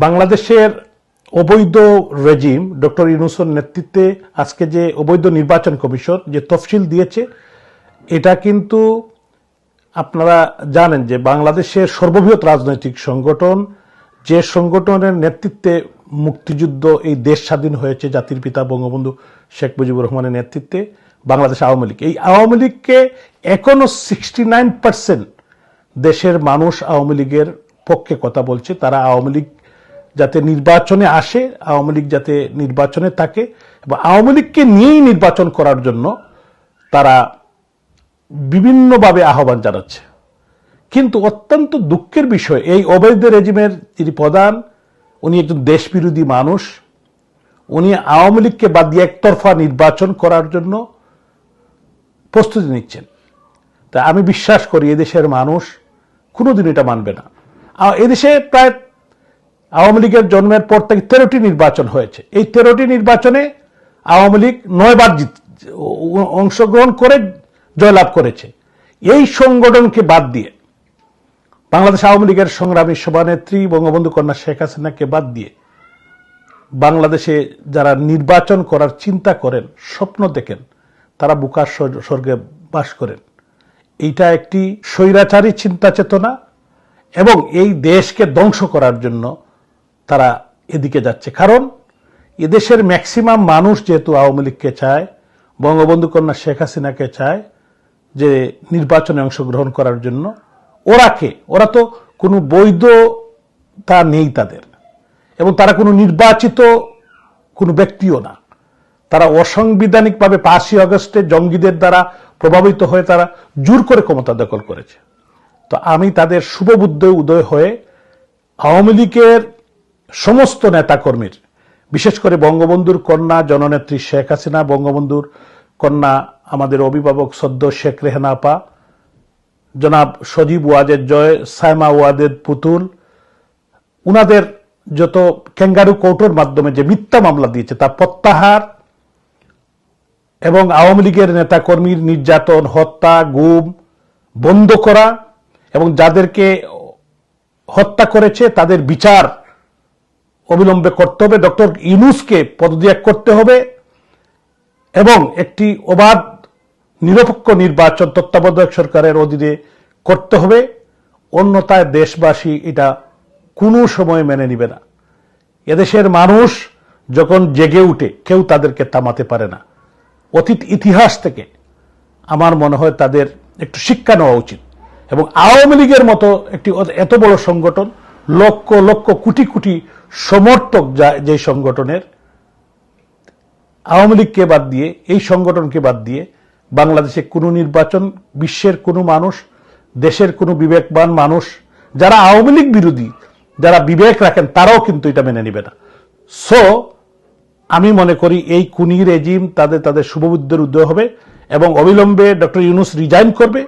বাংলাদেশের অবৈধ regime doctor ইউনুসের নেতৃত্বে আজকে যে অবৈধ নির্বাচন কমিশন যে তফসিল দিয়েছে, এটা কিন্তু আপনারা জানেন যে বাংলাদেশের সর্ববৃহৎ রাজনৈতিক সংগঠন, যে সংগঠনের নেতৃত্বে মুক্তিযুদ্ধ এই দেশ স্বাধীন হয়েছে জাতির পিতা বঙ্গবন্ধু শেখ মুজিবুর রহমানের নেতৃত্বে বাংলাদেশ আওয়ামী লীগ। এই আওয়ামী লীগকে এখনও সিক্সটি নাইন পার্সেন্ট দেশের মানুষ আওয়ামী লীগের পক্ষে কথা বলছে, তারা আওয়ামী লীগ যাতে নির্বাচনে আসে, আওয়ামী লীগ যাতে নির্বাচনে থাকে এবং আওয়ামী লীগকে নিয়েই নির্বাচন করার জন্য তারা বিভিন্নভাবে আহ্বান জানাচ্ছে। কিন্তু অত্যন্ত দুঃখের বিষয়, এই অবৈধ রেজিমের যিনি প্রধান, উনি একজন দেশবিরোধী মানুষ, উনি আওয়ামী লীগকে বাদ দিয়ে একতরফা নির্বাচন করার জন্য প্রস্তুতি নিচ্ছেন। তা আমি বিশ্বাস করি এদেশের মানুষ কোনোদিন এটা মানবে না। এদেশে প্রায় আওয়ামী লীগের জন্মের পর থেকে তেরোটি নির্বাচন হয়েছে। এই তেরোটি নির্বাচনে আওয়ামী লীগ নয়বার জিত অংশগ্রহণ করে জয়লাভ করেছে। এই সংগঠনকে বাদ দিয়ে বাংলাদেশ আওয়ামী লীগের সংগ্রামী সভানেত্রী বঙ্গবন্ধু কন্যা শেখ হাসিনাকে বাদ দিয়ে বাংলাদেশে যারা নির্বাচন করার চিন্তা করেন, স্বপ্ন দেখেন, তারা বুকার স্বর্গে বাস করেন। এইটা একটি স্বৈরাচারী চিন্তা চেতনা এবং এই দেশকে ধ্বংস করার জন্য তারা এদিকে যাচ্ছে। কারণ এদেশের ম্যাক্সিমাম মানুষ যেহেতু আওয়ামী লীগকে চায়, বঙ্গবন্ধু কন্যা শেখ হাসিনাকে চায় যে নির্বাচনে অংশগ্রহণ করার জন্য, ওরা কে? ওরা তো কোনো বৈধতা নেই তাদের। এবং তারা কোনো নির্বাচিত কোনো ব্যক্তিও না। তারা অসাংবিধানিকভাবে পাঁচই আগস্টে জঙ্গিদের দ্বারা প্রভাবিত হয়ে তারা জোর করে ক্ষমতা দখল করেছে। তো আমি তাদের শুভবুদ্ধ উদয় হয়ে আওয়ামী লীগের সমস্ত নেতাকর্মীর, বিশেষ করে বঙ্গবন্ধুর কন্যা জননেত্রী শেখ হাসিনা, বঙ্গবন্ধুর কন্যা আমাদের অভিভাবক সদ্য শেখ রেহানা জনাব সজীব ওয়াজের জয়, সাইমা ওয়াদের পুতুল, উনাদের যত ক্যাঙ্গারু কোর্টের মাধ্যমে যে মিথ্যা মামলা দিয়েছে তা প্রত্যাহার এবং আওয়ামী লীগের নেতাকর্মীর নির্যাতন, হত্যা, গুম বন্ধ করা এবং যাদেরকে হত্যা করেছে তাদের বিচার অবিলম্বে করতে হবে। ডক্টর ইউনুসকে পদত্যাগ করতে হবে এবং একটি অবাধ, নিরপেক্ষ নির্বাচন তত্ত্বাবধায়ক সরকারের অধীনে করতে হবে। অন্যথায় দেশবাসী এটা কোনো সময় মেনে নিবে না। এদেশের মানুষ যখন জেগে উঠে, কেউ তাদেরকে থামাতে পারে না। অতীত ইতিহাস থেকে আমার মনে হয় তাদের একটু শিক্ষা নেওয়া উচিত। এবং আওয়ামী লীগের মতো একটি এত বড় সংগঠন, লক্ষ লক্ষ কোটি কোটি সমর্থক যা সংগঠনের, আওয়ামী লীগকে বাদ দিয়ে, এই সংগঠনকে বাদ দিয়ে বাংলাদেশে কোনো নির্বাচন, বিশ্বের কোনো মানুষ, দেশের কোনো বিবেকবান মানুষ, যারা আওয়ামী লীগ বিরোধী, যারা বিবেক রাখেন, তারাও কিন্তু এটা মেনে নেবে না। সো আমি মনে করি এই কুনি রেজিম তাদের তাদের শুভবুদ্ধের উদয় হবে এবং অবিলম্বে ডক্টর ইউনুস রিজাইন করবে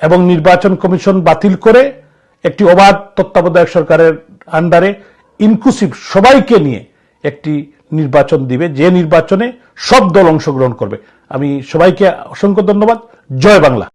এবং নির্বাচন কমিশন বাতিল করে একটি অবাধ তত্ত্বাবধায়ক সরকারের আন্ডারে ইনক্লুসিভ সবাইকে নিয়ে একটি নির্বাচন দিবে। যে নির্বাচনে সব দল অংশগ্রহণ করবে। আমি সবাইকে অসংখ্য ধন্যবাদ। জয় বাংলা।